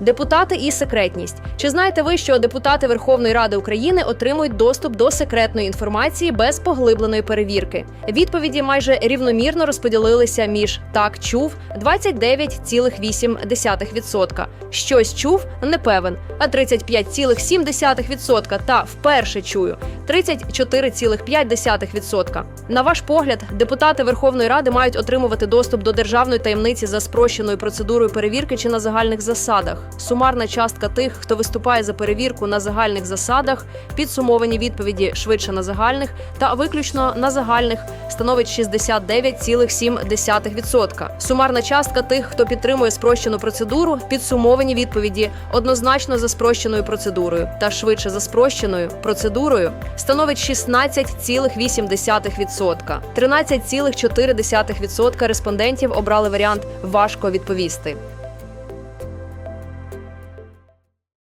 Депутати і секретність. Чи знаєте ви, що депутати Верховної Ради України отримують доступ до секретної інформації без поглибленої перевірки? Відповіді майже рівномірно розподілилися між так чув 29,8%. Щось чув не певен, а 35,7% та вперше чую 34,5%. На ваш погляд, депутати Верховної Ради мають отримувати доступ до державної таємниці за спрощеною процедурою перевірки чи на загальних засадах. Сумарна частка тих, хто виступає за перевірку на загальних засадах, підсумовані відповіді швидше на загальних та виключно на загальних становить 69,7%. Сумарна частка тих, хто підтримує спрощену процедуру, підсумовані відповіді однозначно за спрощеною процедурою та швидше за спрощеною процедурою становить 16,8%. 13,4% респондентів обрали варіант важко відповісти.